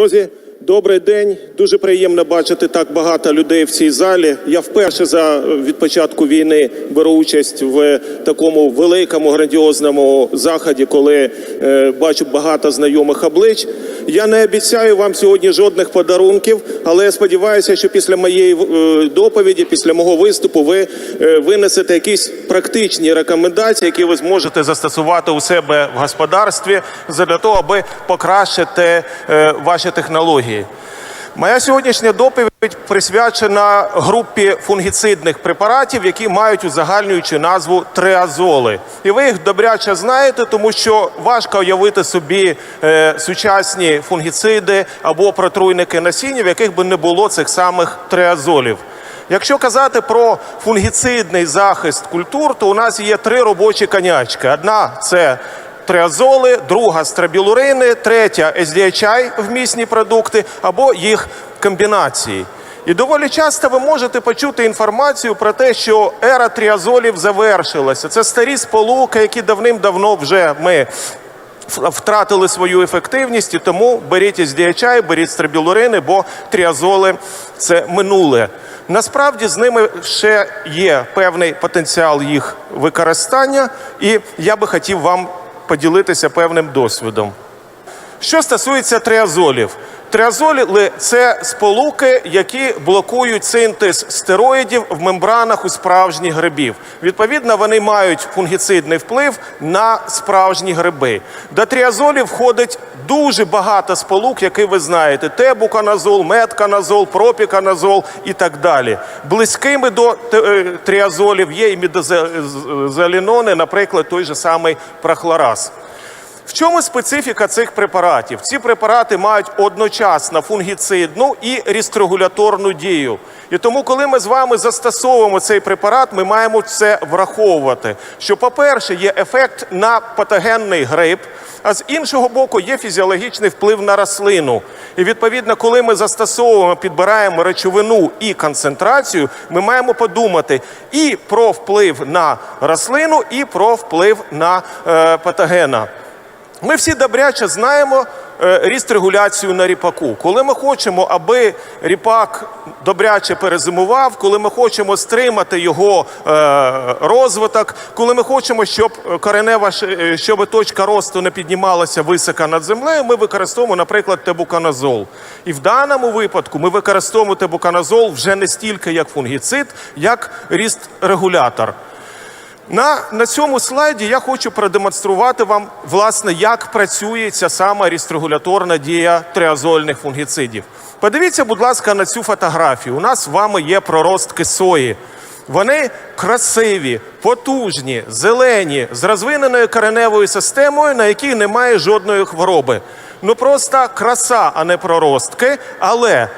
Друзі, добрий день. Дуже приємно бачити так багато людей в цій залі. Я вперше за від початку війни беру участь в такому великому грандіозному заході, коли е, бачу багато знайомих облич. Я не обіцяю вам сьогодні жодних подарунків, але я сподіваюся, що після моєї е, доповіді, після мого виступу, ви е, винесете якісь практичні рекомендації, які ви зможете застосувати у себе в господарстві для того, аби покращити е, ваші технології. Моя сьогоднішня доповідь присвячена групі фунгіцидних препаратів, які мають узагальнюючу назву триазоли. І ви їх добряче знаєте, тому що важко уявити собі е, сучасні фунгіциди або протруйники насіння, в яких би не було цих самих триазолів. Якщо казати про фунгіцидний захист культур, то у нас є три робочі конячки. Одна це триазоли, друга страбілурини, третя SDHI вмісні продукти або їх комбінації. І доволі часто ви можете почути інформацію про те, що ера тріазолів завершилася. Це старі сполуки, які давним-давно вже ми втратили свою ефективність, і тому беріть із SDHI, беріть страбілурини, бо тріазоли це минуле. Насправді з ними ще є певний потенціал їх використання, і я би хотів вам поділитися певним досвідом. Що стосується триазолів, триазоли це сполуки, які блокують синтез стероїдів в мембранах у справжніх грибів. Відповідно, вони мають фунгіцидний вплив на справжні гриби. До триазолів входить дуже багато сполук, які ви знаєте: тебуканазол, метканазол, пропіканазол і так далі. Близькими до е, триазолів є і мідозалінони, наприклад, той же самий прохлораз. В чому специфіка цих препаратів? Ці препарати мають одночасно фунгіцидну і рістрегуляторну дію. І тому, коли ми з вами застосовуємо цей препарат, ми маємо це враховувати. Що, по-перше, є ефект на патогенний грип, а з іншого боку, є фізіологічний вплив на рослину. І відповідно, коли ми застосовуємо, підбираємо речовину і концентрацію, ми маємо подумати і про вплив на рослину, і про вплив на е, патогена. Ми всі добряче знаємо е, ріст регуляцію на ріпаку. Коли ми хочемо, аби ріпак добряче перезимував, коли ми хочемо стримати його е, розвиток, коли ми хочемо, щоб коренева е, щоб точка росту не піднімалася високо над землею, ми використовуємо, наприклад, тебуканазол. І в даному випадку ми використовуємо тебуканазол вже не стільки як фунгіцид, як ріст регулятор. На на цьому слайді я хочу продемонструвати вам, власне, як працює ця сама рістрегуляторна дія триазольних фунгіцидів. Подивіться, будь ласка, на цю фотографію. У нас з вами є проростки сої. Вони красиві, потужні, зелені, з розвиненою кореневою системою, на якій немає жодної хвороби. Ну просто краса, а не проростки. Але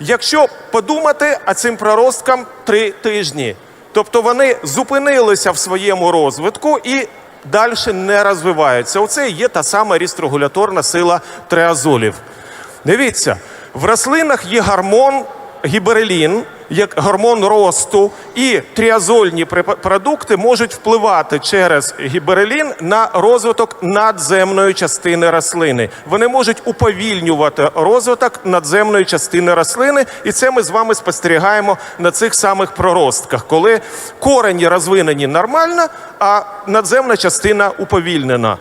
якщо подумати, а цим проросткам три тижні. Тобто вони зупинилися в своєму розвитку і далі не розвиваються. Оце і є та сама рістрегуляторна сила триазолів. Дивіться, в рослинах є гормон гіберелін, як гормон росту, і тріазольні продукти можуть впливати через гіберелін на розвиток надземної частини рослини. Вони можуть уповільнювати розвиток надземної частини рослини, і це ми з вами спостерігаємо на цих самих проростках, коли корені розвинені нормально, а надземна частина уповільнена.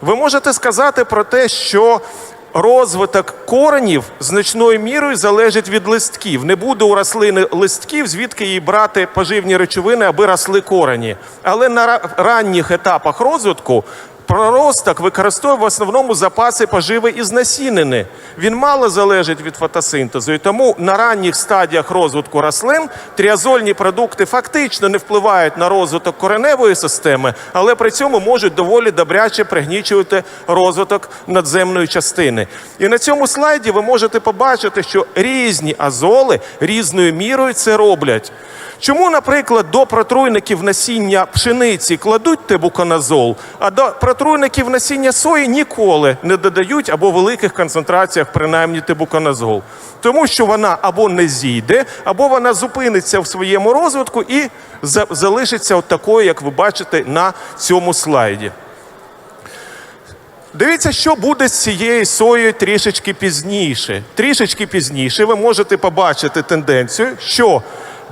Ви можете сказати про те, що розвиток коренів значною мірою залежить від листків. Не буде у рослини листків, звідки їй брати поживні речовини, аби росли корені. Але на ранніх етапах розвитку проросток використовує в основному запаси поживи із насінини. Він мало залежить від фотосинтезу. І тому на ранніх стадіях розвитку рослин тріазольні продукти фактично не впливають на розвиток кореневої системи, але при цьому можуть доволі добряче пригнічувати розвиток надземної частини. І на цьому слайді ви можете побачити, що різні азоли різною мірою це роблять. Чому, наприклад, до протруйників насіння пшениці кладуть тебуканазол, а до протруйників насіння сої ніколи не додають або в великих концентраціях, принаймні тебуканазол? Тому що вона або не зійде, або вона зупиниться в своєму розвитку і залишиться такою, як ви бачите на цьому слайді. Дивіться, що буде з цією соєю трішечки пізніше. Трішечки пізніше ви можете побачити тенденцію, що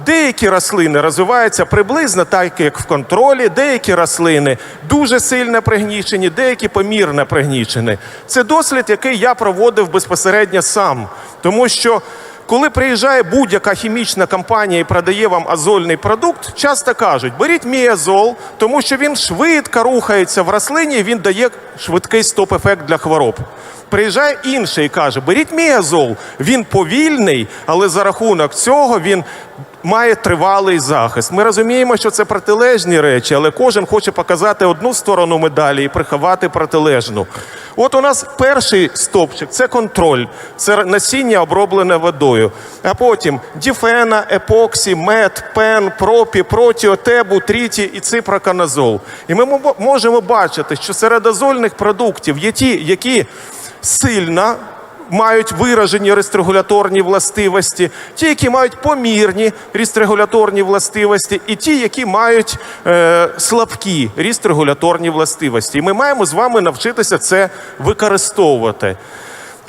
деякі рослини розвиваються приблизно так, як в контролі, деякі рослини дуже сильно пригнічені, деякі помірно пригнічені. Це дослід, який я проводив безпосередньо сам, тому що. Коли приїжджає будь-яка хімічна компанія і продає вам азольний продукт, часто кажуть, беріть мій азол, тому що він швидко рухається в рослині, і він дає швидкий стоп-ефект для хвороб. Приїжджає інший і каже, беріть мій азол, він повільний, але за рахунок цього він має тривалий захист. Ми розуміємо, що це протилежні речі, але кожен хоче показати одну сторону медалі і приховати протилежну. От у нас перший стопчик це контроль, це насіння оброблене водою. А потім діфена, епоксі, мед, пен, пропі, протіотебу, тріті і ципроканазол. І ми можемо бачити, що серед азольних продуктів є ті, які сильно мають виражені рестрегуляторні властивості, ті, які мають помірні рестрегуляторні властивості, і ті, які мають е, слабкі рестрегуляторні властивості. І ми маємо з вами навчитися це використовувати.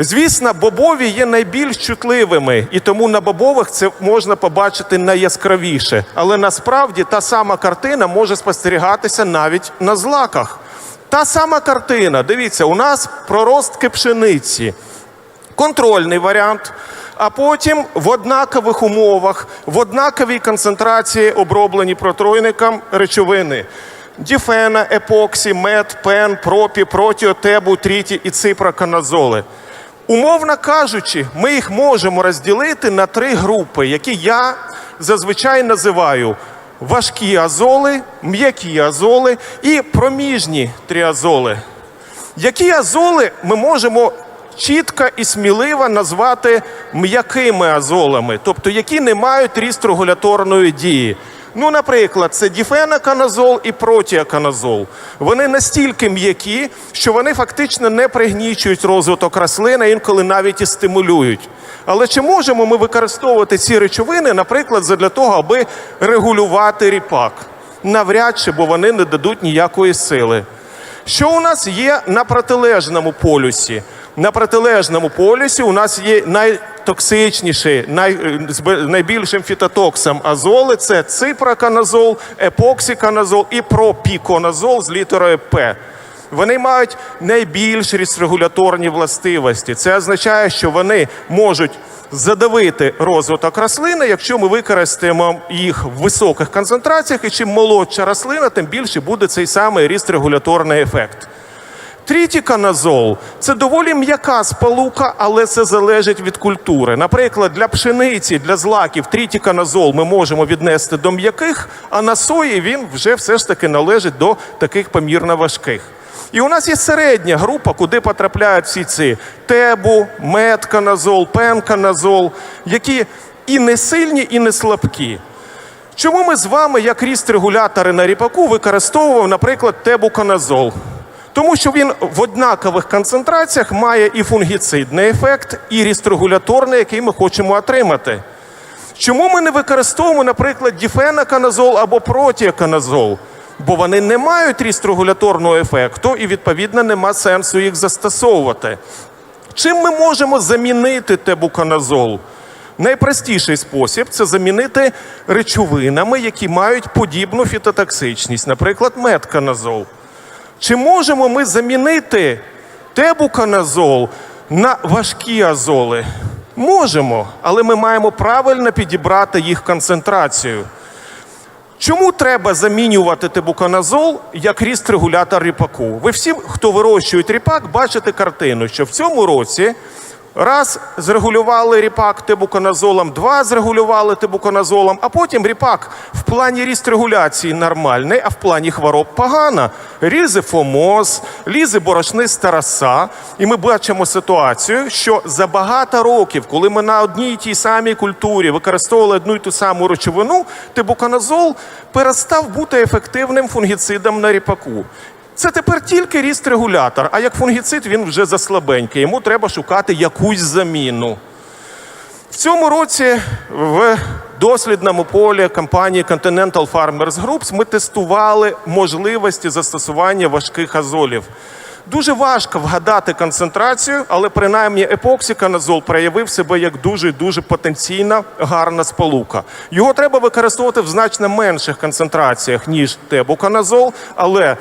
Звісно, бобові є найбільш чутливими, і тому на бобових це можна побачити найяскравіше. Але насправді та сама картина може спостерігатися навіть на злаках. Та сама картина. Дивіться, у нас проростки пшениці контрольний варіант, а потім в однакових умовах, в однаковій концентрації оброблені протройником речовини. Діфена, епоксі, мед, пен, пропі, протіотебу, тріті і ципроканазоли. Умовно кажучи, ми їх можемо розділити на три групи, які я зазвичай називаю важкі азоли, м'які азоли і проміжні тріазоли. Які азоли ми можемо чітко і сміливо назвати м'якими азолами, тобто які не мають рістрогуляторної дії. Ну, наприклад, це діфеноканазол і протіаканазол. Вони настільки м'які, що вони фактично не пригнічують розвиток рослин, інколи навіть і стимулюють. Але чи можемо ми використовувати ці речовини, наприклад, для того, аби регулювати ріпак? Навряд чи, бо вони не дадуть ніякої сили. Що у нас є на протилежному полюсі? На протилежному полюсі у нас є найтоксичніші, най, з найбільшим фітотоксом азоли це ципроканазол, епоксиканазол і пропіконазол з літерою П. Вони мають найбільш регуляторні властивості. Це означає, що вони можуть задавити розвиток рослини, якщо ми використаємо їх в високих концентраціях, і чим молодша рослина, тим більше буде цей самий регуляторний ефект. Трітіканазол – це доволі м'яка сполука, але це залежить від культури. Наприклад, для пшениці, для злаків трітіканазол ми можемо віднести до м'яких, а на сої він вже все ж таки належить до таких помірно важких. І у нас є середня група, куди потрапляють всі ці тебу, метканазол, пенканазол, які і не сильні, і не слабкі. Чому ми з вами, як ріст-регулятори на ріпаку, використовуємо, наприклад, тебуканазол? Тому що він в однакових концентраціях має і фунгіцидний ефект, і рістрегуляторний, який ми хочемо отримати. Чому ми не використовуємо, наприклад, діфеноканазол або протіаканазол? Бо вони не мають рістрегуляторного ефекту і, відповідно, нема сенсу їх застосовувати. Чим ми можемо замінити тебуканазол? Найпростіший спосіб це замінити речовинами, які мають подібну фітотоксичність, наприклад, метканазол. Чи можемо ми замінити тебуканазол на важкі азоли? Можемо, але ми маємо правильно підібрати їх концентрацію. Чому треба замінювати тебуканазол як ріст-регулятор ріпаку? Ви всі, хто вирощують ріпак, бачите картину, що в цьому році раз зрегулювали ріпак тебуканазолом, два зрегулювали тебуканазолом, а потім ріпак в плані ріст-регуляції нормальний, а в плані хвороб погано. Різи фомоз, лізи борошниста роса. І ми бачимо ситуацію, що за багато років, коли ми на одній і тій самій культурі використовували одну і ту саму речовину, тебуканазол перестав бути ефективним фунгіцидом на ріпаку. Це тепер тільки ріст-регулятор, а як фунгіцид він вже заслабенький. Йому треба шукати якусь заміну. В цьому році в дослідному полі компанії Continental Farmers Groups ми тестували можливості застосування важких азолів. Дуже важко вгадати концентрацію, але принаймні епоксиканазол проявив себе як дуже дуже потенційна гарна сполука. Його треба використовувати в значно менших концентраціях ніж тебуканазол, але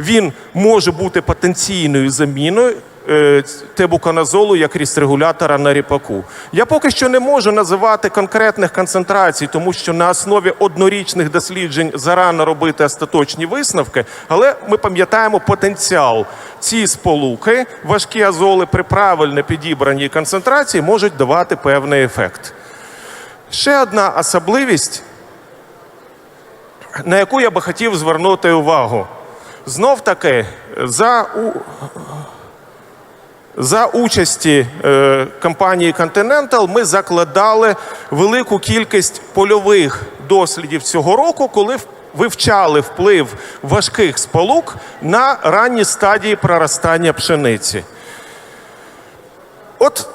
він може бути потенційною заміною е, тебуканазолу як рістрегулятора на ріпаку. Я поки що не можу називати конкретних концентрацій, тому що на основі однорічних досліджень зарано робити остаточні висновки, але ми пам'ятаємо потенціал. Ці сполуки, важкі азоли при правильно підібраній концентрації можуть давати певний ефект. Ще одна особливість, на яку я би хотів звернути увагу. Знов таки, за, у... за участі е, компанії Continental ми закладали велику кількість польових дослідів цього року, коли вивчали вплив важких сполук на ранні стадії проростання пшениці. От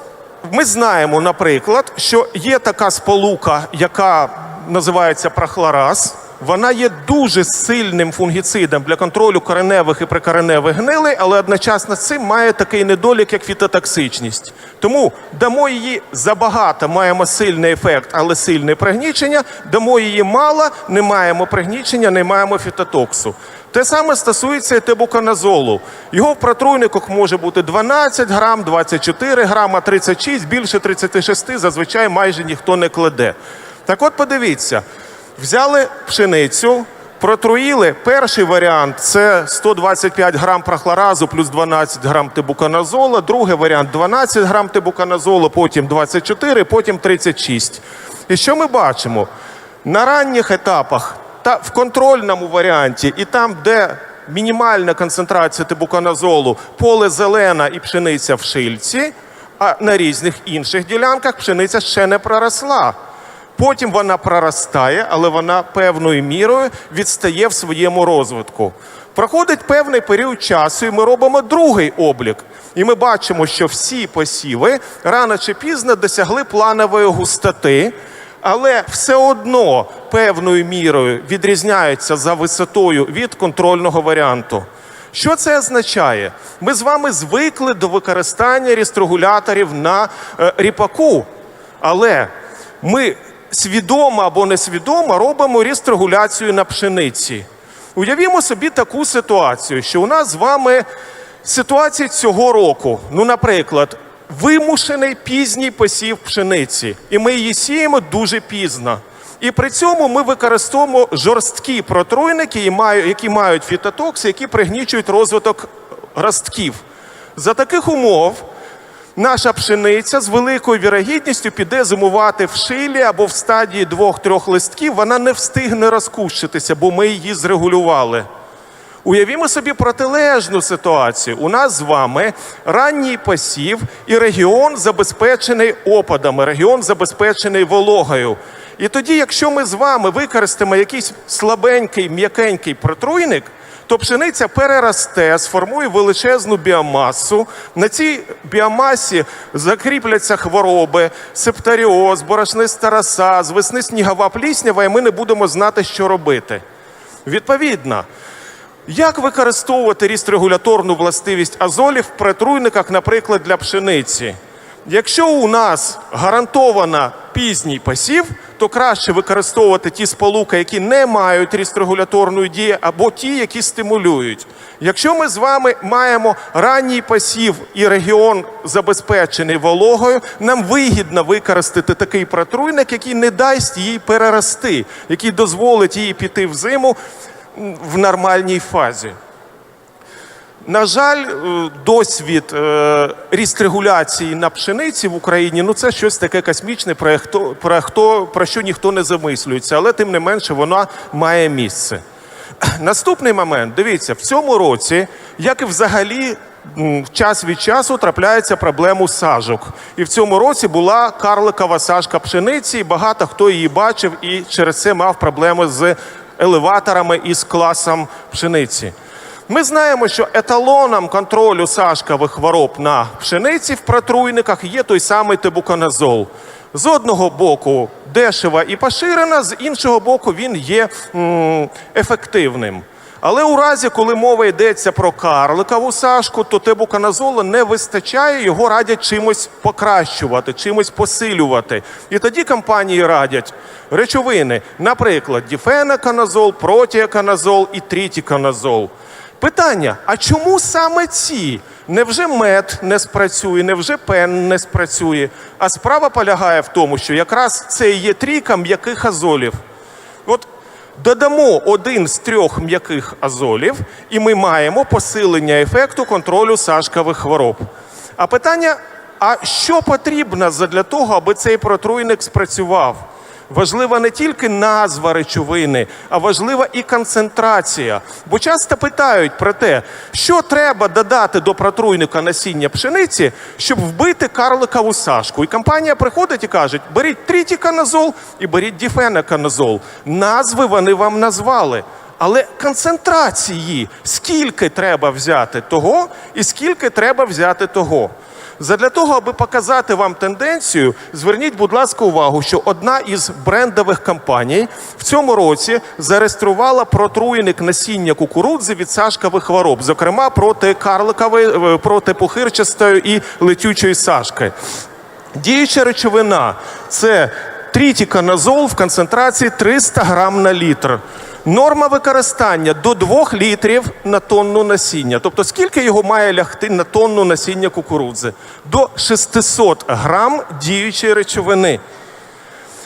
ми знаємо, наприклад, що є така сполука, яка називається прохлораз. Вона є дуже сильним фунгіцидом для контролю кореневих і прикореневих гнилей, але одночасно з цим має такий недолік, як фітотоксичність. Тому дамо її забагато, маємо сильний ефект, але сильне пригнічення. Дамо її мало, не маємо пригнічення, не маємо фітотоксу. Те саме стосується і тебуканазолу. Його в протруйниках може бути 12 грам, 24 грама, 36, більше 36 зазвичай майже ніхто не кладе. Так от подивіться, взяли пшеницю, протруїли. Перший варіант це 125 грам прохлоразу плюс 12 грам тебуканазола. Другий варіант 12 грам тебуканазолу, потім 24, потім 36. І що ми бачимо? На ранніх етапах та в контрольному варіанті, і там, де мінімальна концентрація тебуканазолу, поле зелена і пшениця в шильці, а на різних інших ділянках пшениця ще не проросла. Потім вона проростає, але вона певною мірою відстає в своєму розвитку. Проходить певний період часу, і ми робимо другий облік. І ми бачимо, що всі посіви рано чи пізно досягли планової густоти, але все одно певною мірою відрізняються за висотою від контрольного варіанту. Що це означає? Ми з вами звикли до використання рістрегуляторів на е, ріпаку, але ми свідомо або несвідомо робимо рістрегуляцію на пшениці. Уявімо собі таку ситуацію, що у нас з вами ситуація цього року. Ну, наприклад, вимушений пізній посів пшениці, і ми її сіємо дуже пізно. І при цьому ми використовуємо жорсткі протруйники, які мають фітотокси, які пригнічують розвиток ростків. За таких умов наша пшениця з великою вірогідністю піде зимувати в шилі або в стадії двох-трьох листків. Вона не встигне розкущитися, бо ми її зрегулювали. Уявімо собі протилежну ситуацію. У нас з вами ранній посів і регіон забезпечений опадами, регіон забезпечений вологою. І тоді, якщо ми з вами використаємо якийсь слабенький, м'якенький протруйник, то пшениця переросте, сформує величезну біомасу. На цій біомасі закріпляться хвороби, септаріоз, борошниста роса, з весни снігова пліснява, і ми не будемо знати, що робити. Відповідно, як використовувати рістрегуляторну властивість азолів в протруйниках, наприклад, для пшениці? Якщо у нас гарантовано пізній посів, то краще використовувати ті сполуки, які не мають рістрегуляторної дії, або ті, які стимулюють. Якщо ми з вами маємо ранній посів і регіон забезпечений вологою, нам вигідно використати такий протруйник, який не дасть їй перерости, який дозволить їй піти в зиму в нормальній фазі. На жаль, е, досвід е, рістрегуляції на пшениці в Україні ну це щось таке космічне, про, хто, про, хто, про що ніхто не замислюється, але тим не менше вона має місце. Наступний момент, дивіться, в цьому році, як і взагалі час від часу трапляється проблему сажок. І в цьому році була карликова сажка пшениці, і багато хто її бачив і через це мав проблеми з елеваторами і з класом пшениці. Ми знаємо, що еталоном контролю сашкових хвороб на пшениці в протруйниках є той самий тебуканазол. З одного боку дешева і поширена, з іншого боку, він є м, ефективним. Але у разі, коли мова йдеться про карликову сашку, то тебуканазолу не вистачає, його радять чимось покращувати, чимось посилювати. І тоді компанії радять речовини, наприклад, діфенаканазол, протіаканазол і трітіканазол. Питання: а чому саме ці? Невже мед не спрацює, невже пен не спрацює? А справа полягає в тому, що якраз це є трійка м'яких азолів. От додамо один з трьох м'яких азолів, і ми маємо посилення ефекту контролю сашкових хвороб. А питання: а що потрібно для того, аби цей протруйник спрацював? Важлива не тільки назва речовини, а важлива і концентрація. Бо часто питають про те, що треба додати до протруйника насіння пшениці, щоб вбити карликову сашку. І компанія приходить і каже: беріть трітіканазол і беріть діфенаканазол. Назви вони вам назвали. Але концентрації, скільки треба взяти того, і скільки треба взяти того. Задля того, аби показати вам тенденцію, зверніть, будь ласка, увагу, що одна із брендових компаній в цьому році зареєструвала протруйник насіння кукурудзи від сашкових хвороб, зокрема проти карликової, е, проти пухирчастої і летючої сашки. Діюча речовина це трітіканазол в концентрації 300 грам на літр. Норма використання до 2 літрів на тонну насіння. Тобто, скільки його має лягти на тонну насіння кукурудзи? До 600 грам діючої речовини.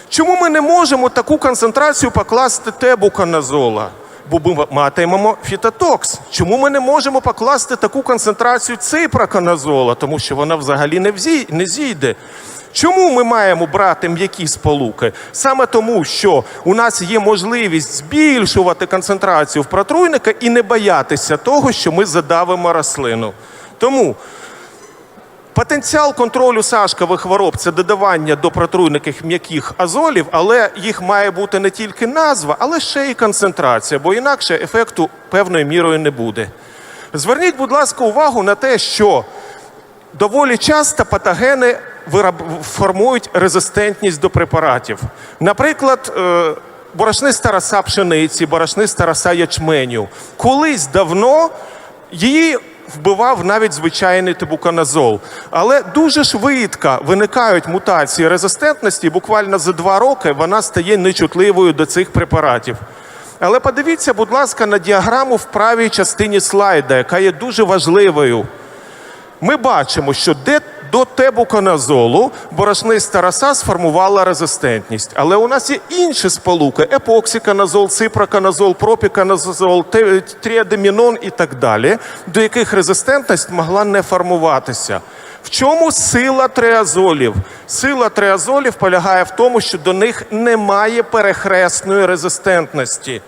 Чому ми не можемо таку концентрацію покласти тебуканазола? Бо ми матимемо фітотокс. Чому ми не можемо покласти таку концентрацію ципроканазола? Тому що вона взагалі не, взій, не зійде. Чому ми маємо брати м'які сполуки? Саме тому, що у нас є можливість збільшувати концентрацію в протруйника і не боятися того, що ми задавимо рослину. Тому Потенціал контролю сашкових хвороб це додавання до протруйників м'яких азолів, але їх має бути не тільки назва, але ще й концентрація, бо інакше ефекту певною мірою не буде. Зверніть, будь ласка, увагу на те, що доволі часто патогени формують резистентність до препаратів. Наприклад, е, борошниста роса пшениці, борошниста роса ячменю. Колись давно її вбивав навіть звичайний тебуканазол. Але дуже швидко виникають мутації резистентності, буквально за два роки вона стає нечутливою до цих препаратів. Але подивіться, будь ласка, на діаграму в правій частині слайда, яка є дуже важливою ми бачимо, що де до тебуканазолу борошниста роса сформувала резистентність. Але у нас є інші сполуки: епоксиканазол, ципроканазол, пропіканазол, тріадемінон і так далі, до яких резистентність могла не формуватися. В чому сила триазолів? Сила триазолів полягає в тому, що до них немає перехресної резистентності.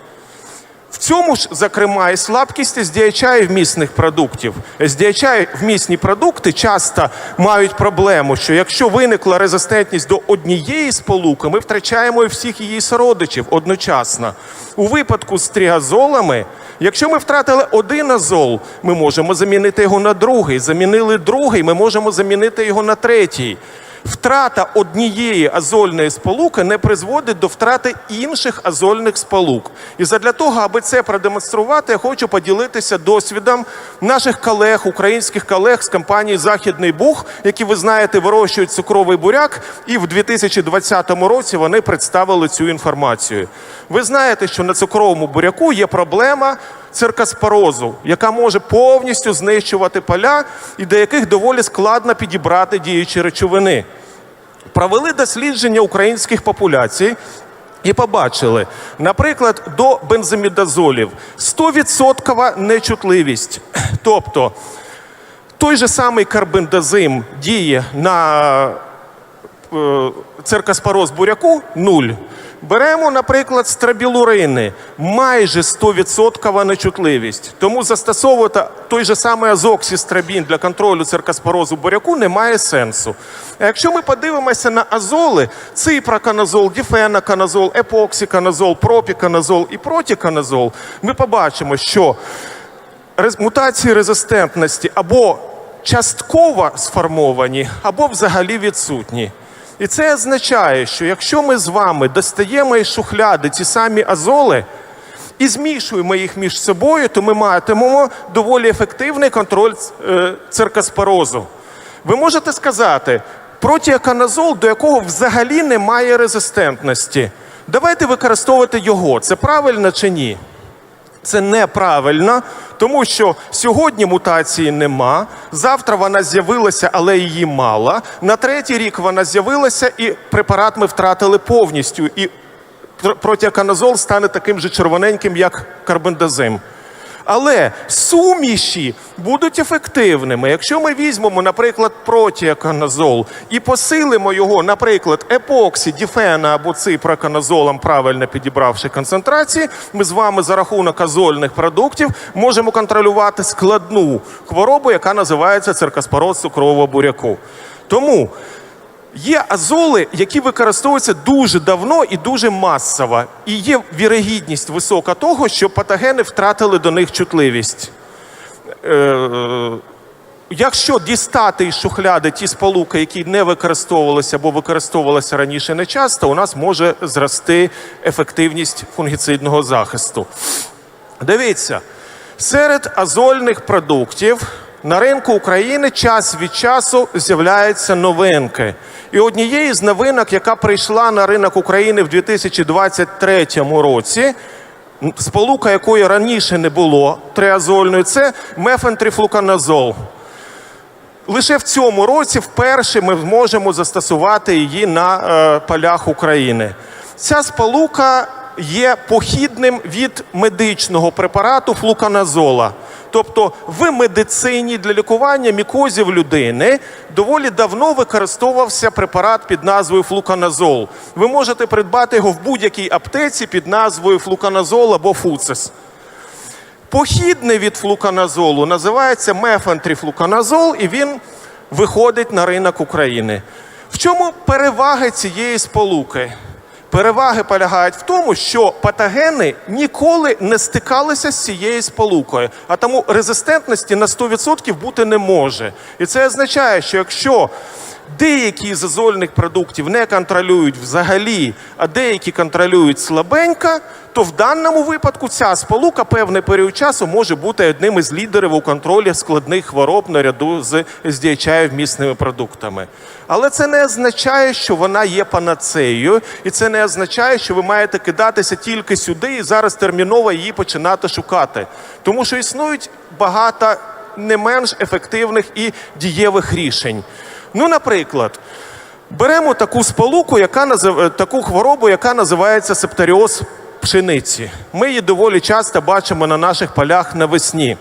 В цьому ж, зокрема, і слабкість SDHI вмісних продуктів. SDHI вмісні продукти часто мають проблему, що якщо виникла резистентність до однієї сполуки, ми втрачаємо і всіх її сородичів одночасно. У випадку з тріазолами, якщо ми втратили один азол, ми можемо замінити його на другий. Замінили другий, ми можемо замінити його на третій. Втрата однієї азольної сполуки не призводить до втрати інших азольних сполук. І задля того, аби це продемонструвати, я хочу поділитися досвідом наших колег, українських колег з компанії Західний Буг, які ви знаєте, вирощують цукровий буряк, і в 2020 році вони представили цю інформацію. Ви знаєте, що на цукровому буряку є проблема циркаспорозу, яка може повністю знищувати поля і до яких доволі складно підібрати діючі речовини. Провели дослідження українських популяцій і побачили, наприклад, до бензамідазолів 100% нечутливість. Тобто той же самий карбендазим діє на е, циркаспороз буряку нуль. Беремо, наприклад, страбілурини, майже 100% нечутливість. Тому застосовувати той же самий азоксістрабін для контролю циркаспорозу буряку немає сенсу. А якщо ми подивимося на азоли, ципроканазол, діфенаканазол, епоксиканазол, пропіканазол і протіканазол, ми побачимо, що мутації резистентності або частково сформовані, або взагалі відсутні. І це означає, що якщо ми з вами достаємо із шухляди ці самі азоли і змішуємо їх між собою, то ми матимемо доволі ефективний контроль е, циркоспорозу. Ви можете сказати, протіаканазол, до якого взагалі немає резистентності. Давайте використовувати його. Це правильно чи ні? Це неправильно, тому що сьогодні мутації нема. Завтра вона з'явилася, але її мало. На третій рік вона з'явилася, і препарат ми втратили повністю. І протіаканозол стане таким же червоненьким, як карбендазим. Але суміші будуть ефективними. Якщо ми візьмемо, наприклад, протіаканазол і посилимо його, наприклад, епоксі, діфена або ципроканазолом, правильно підібравши концентрації, ми з вами за рахунок азольних продуктів можемо контролювати складну хворобу, яка називається циркоспороз цукрового буряку. Тому Є азоли, які використовуються дуже давно і дуже масово, і є вірогідність висока того, що патогени втратили до них чутливість. Е, Якщо дістати із шухляди ті сполуки, які не використовувалися або використовувалися раніше не часто, у нас може зрости ефективність фунгіцидного захисту. Дивіться, серед азольних продуктів на ринку України час від часу з'являються новинки. І однією з новинок, яка прийшла на ринок України в 2023 році, сполука якої раніше не було триазольною, це мефентрифлуканазол. Лише в цьому році вперше ми зможемо застосувати її на е, полях України. Ця сполука є похідним від медичного препарату флуканазола. Тобто в медицині для лікування мікозів людини доволі давно використовувався препарат під назвою флуканазол. Ви можете придбати його в будь-якій аптеці під назвою флуканазол або фуцес. Похідний від флуканазолу називається мефантрифлуканазол, і він виходить на ринок України. В чому переваги цієї сполуки? Переваги полягають в тому, що патогени ніколи не стикалися з цією сполукою, а тому резистентності на 100% бути не може. І це означає, що якщо деякі з азольних продуктів не контролюють взагалі, а деякі контролюють слабенько, то в даному випадку ця сполука певний період часу може бути одним із лідерів у контролі складних хвороб наряду з SDHI вмісними продуктами. Але це не означає, що вона є панацеєю, і це не означає, що ви маєте кидатися тільки сюди і зараз терміново її починати шукати. Тому що існують багато не менш ефективних і дієвих рішень. Ну, наприклад, беремо таку сполуку, яка назив... е, таку хворобу, яка називається септоріоз пшениці. Ми її доволі часто бачимо на наших полях навесні.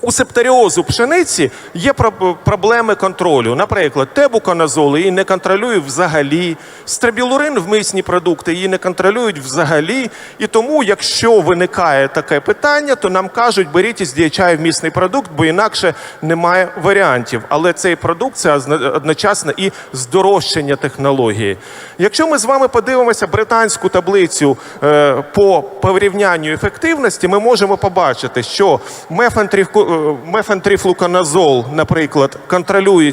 У септоріозу пшениці є про- проблеми контролю. Наприклад, тебуконазол її не контролює взагалі, стребілурин в мисні продукти її не контролюють взагалі. І тому, якщо виникає таке питання, то нам кажуть, беріть із DHI вмісний продукт, бо інакше немає варіантів. Але цей продукт це одночасно і здорожчання технології. Якщо ми з вами подивимося британську таблицю е, по порівнянню ефективності, ми можемо побачити, що е, мефентрифлуканазол, наприклад, контролює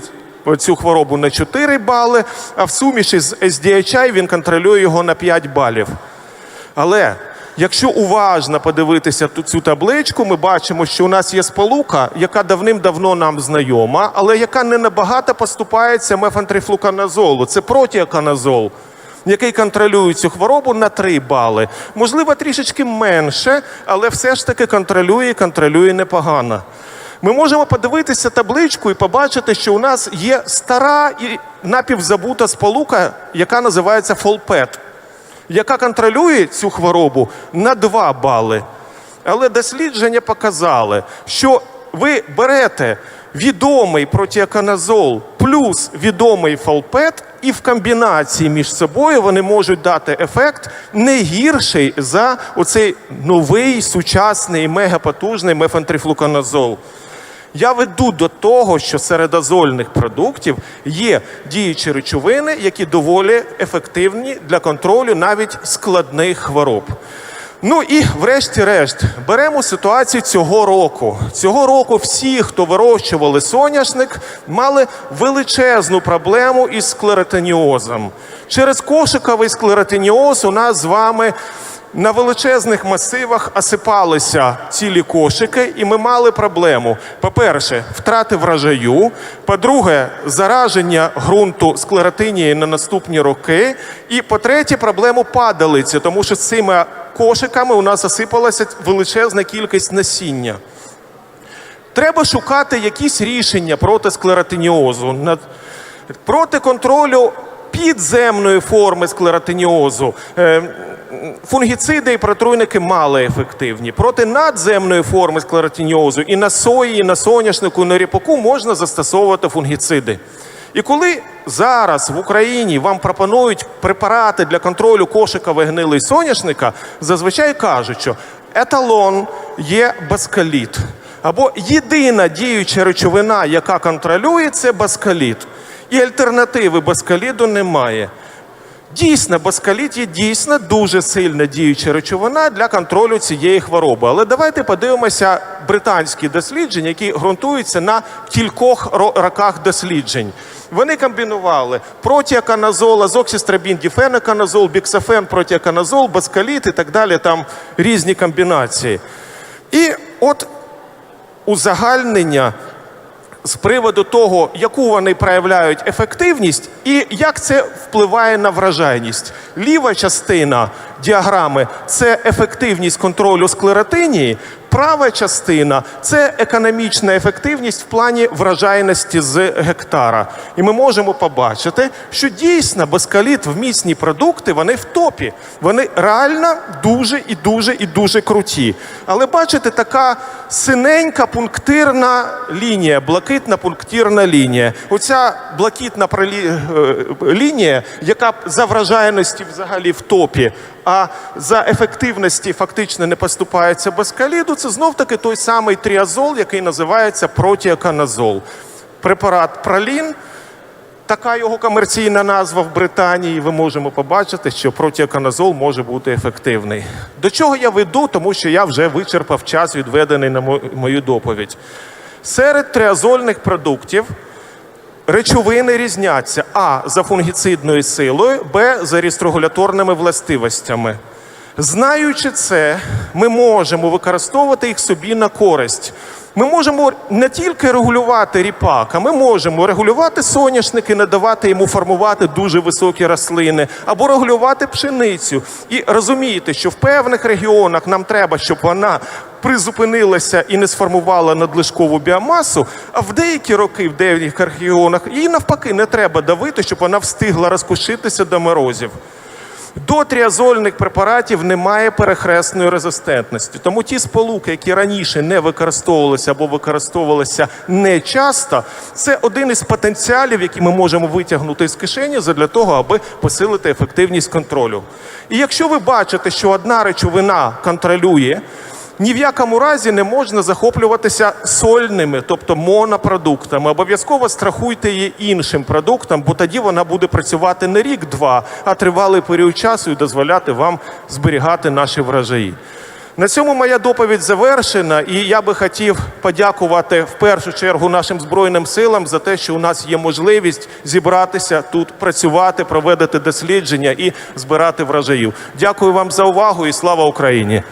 цю хворобу на 4 бали, а в суміші з SDHI він контролює його на 5 балів. Але якщо уважно подивитися цю табличку, ми бачимо, що у нас є сполука, яка давним-давно нам знайома, але яка не набагато поступається мефантрифлуканазолу. Це протіаканазол, який контролює цю хворобу на 3 бали. Можливо, трішечки менше, але все ж таки контролює і контролює непогано. Ми можемо подивитися табличку і побачити, що у нас є стара і напівзабута сполука, яка називається фолпет яка контролює цю хворобу на 2 бали. Але дослідження показали, що ви берете відомий протіаканазол плюс відомий фолпет, і в комбінації між собою вони можуть дати ефект не гірший за оцей новий сучасний мегапотужний мефентрифлуканазол. Я веду до того, що серед азольних продуктів є діючі речовини, які доволі ефективні для контролю навіть складних хвороб. Ну і врешті-решт беремо ситуацію цього року. Цього року всі, хто вирощували соняшник, мали величезну проблему із склеротиніозом. Через кошиковий склеротиніоз у нас з вами На величезних масивах осипалися цілі кошики, і ми мали проблему. По-перше, втрати врожаю. По-друге, зараження ґрунту склеротинією на наступні роки. І по-третє, проблему падалиці, тому що з цими кошиками у нас осипалася величезна кількість насіння. Треба шукати якісь рішення проти склеротиніозу, проти контролю підземної форми склеротиніозу. Е, Фунгіциди і протруйники мало ефективні. Проти надземної форми склеротиніозу і на сої, і на соняшнику, і на ріпаку можна застосовувати фунгіциди. І коли зараз в Україні вам пропонують препарати для контролю кошика гнилий соняшника, зазвичай кажуть, що еталон є баскаліт. Або єдина діюча речовина, яка контролює, це баскаліт. І альтернативи баскаліду немає. Дійсно, баскаліт є дійсно дуже сильна діюча речовина для контролю цієї хвороби. Але давайте подивимося британські дослідження, які ґрунтуються на кількох роках досліджень. Вони комбінували протіаканазол, азоксістрабін, діфеноканазол, біксафен, протіаканазол, баскаліт і так далі. Там різні комбінації. І от узагальнення з приводу того, яку вони проявляють ефективність і як це впливає на вражайність. Ліва частина діаграми це ефективність контролю склеротинії, права частина це економічна ефективність в плані вражайності з гектара. І ми можемо побачити, що дійсно безкаліт вмісні продукти вони в топі. Вони реально дуже і дуже і дуже круті. Але бачите, така синенька пунктирна лінія, блакитна пунктирна лінія. Оця блакитна пролі- е, лінія, яка за вражайності взагалі в топі, а за ефективності фактично не поступається безкаліду, це знов таки той самий тріазол, який називається протіаканазол. Препарат пралін. Така його комерційна назва в Британії. Ви можемо побачити, що протіаканазол може бути ефективний. До чого я веду, тому що я вже вичерпав час, відведений на мою доповідь. Серед триазольних продуктів речовини різняться а за фунгіцидною силою, б за рістрогуляторними властивостями. Знаючи це, ми можемо використовувати їх собі на користь. Ми можемо не тільки регулювати ріпак, а ми можемо регулювати соняшники, не давати йому формувати дуже високі рослини, або регулювати пшеницю. І розумієте, що в певних регіонах нам треба, щоб вона призупинилася і не сформувала надлишкову біомасу, а в деякі роки, в деяких регіонах, їй навпаки не треба давити, щоб вона встигла розкушитися до морозів. До тріазольних препаратів немає перехресної резистентності. Тому ті сполуки, які раніше не використовувалися або використовувалися не часто, це один із потенціалів, які ми можемо витягнути з кишені для того, аби посилити ефективність контролю. І якщо ви бачите, що одна речовина контролює, ні в якому разі не можна захоплюватися сольними, тобто монопродуктами. Обов'язково страхуйте її іншим продуктом, бо тоді вона буде працювати не рік-два, а тривалий період часу і дозволяти вам зберігати наші врожаї. На цьому моя доповідь завершена, і я би хотів подякувати в першу чергу нашим збройним силам за те, що у нас є можливість зібратися тут, працювати, проводити дослідження і збирати врожаїв. Дякую вам за увагу і слава Україні!